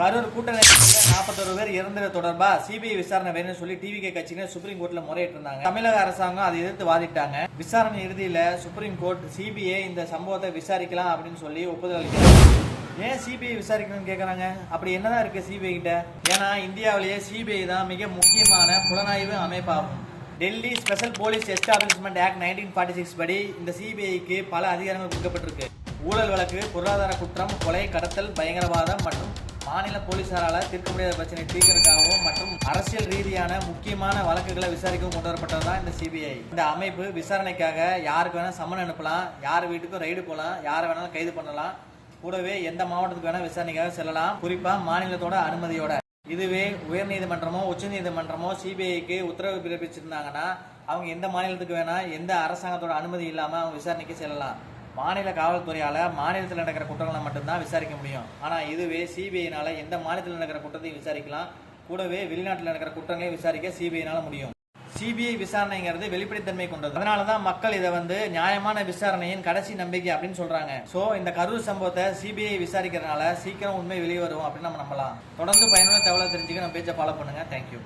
கரூர் கூட்ட நெரிசலில் நாற்பத்தொரு பேர் இறந்தது தொடர்பா சிபிஐ விசாரணை வேணும்னு சொல்லி டிவிகே கட்சியினர் சுப்ரீம் கோர்ட்ல முறையிட்டிருந்தாங்க தமிழக அரசாங்கம் அதை எதிர்த்து வாதிட்டாங்க. விசாரணை இறுதியில சுப்ரீம் கோர்ட் சிபிஐ இந்த சம்பவத்தை விசாரிக்கலாம் அப்படின்னு சொல்லி ஒப்புதல் அளிக்கிறாங்க. ஏன் சிபிஐ விசாரிக்கணும்னு கேட்குறாங்க அப்படி என்னதான் இருக்கு சிபிஐ கிட்ட? ஏன்னா இந்தியாவிலேயே சிபிஐ தான் மிக முக்கியமான புலனாய்வு அமைப்பாகும். Delhi special police establishment act nineteen forty six படி இந்த சிபிஐக்கு பல அதிகாரங்கள் கொடுக்கப்பட்டிருக்கு. ஊழல் வழக்கு பொருளாதார குற்றம் கொலை கடத்தல் பயங்கரவாதம் மற்றும் மாநில போலீசாரால் தீர்க்க முடியாத பிரச்சனை தீர்க்கிறதுக்காகவும் மற்றும் அரசியல் ரீதியான முக்கியமான வழக்குகளை விசாரிக்கவும் கொண்டு வரப்பட்டது தான் இந்த சிபிஐ இந்த அமைப்பு விசாரணைக்காக யாருக்கு வேணால் சம்மன் அனுப்பலாம் யார் வீட்டுக்கும் ரைடு போகலாம் யாரை வேணாலும் கைது பண்ணலாம். கூடவே எந்த மாவட்டத்துக்கு வேணால் விசாரணைக்காக செல்லலாம். குறிப்பாக மாநிலத்தோட அனுமதியோட. இதுவே உயர்நீதிமன்றமோ உச்சநீதிமன்றமோ சிபிஐக்கு உத்தரவு பிறப்பிச்சிருந்தாங்கன்னா அவங்க எந்த மாநிலத்துக்கு வேணால் எந்த அரசாங்கத்தோட அனுமதி இல்லாமல் அவங்க விசாரணைக்கு செல்லலாம். மாநில காவல்துறையால் மாநிலத்தில் நடக்கிற குற்றங்களை மட்டும்தான் விசாரிக்க முடியும். ஆனால் இதுவே சிபிஐனால் எந்த மாநிலத்தில் நடக்கிற குற்றத்தையும் விசாரிக்கலாம். கூடவே வெளிநாட்டில் நடக்கிற குற்றங்களையும் விசாரிக்க சிபிஐனால் முடியும். சிபிஐ விசாரணைங்கிறது வெளிப்படைத்தன்மை கொண்டது. அதனால தான் மக்கள் இதை வந்து நியாயமான விசாரணையின் கடைசி நம்பிக்கை அப்படின்னு சொல்றாங்க. ஸோ இந்த கரூர் சம்பவத்தை சிபிஐ விசாரிக்கிறதுனால சீக்கிரம் உண்மை வெளியே வரும் அப்படின்னு நம்ம நம்பலாம். தொடர்ந்து பயனுள்ள தகவலை தெரிஞ்சுக்க நம்ம பேச்சை ஃபாலோ பண்ணுங்க. தேங்க்யூ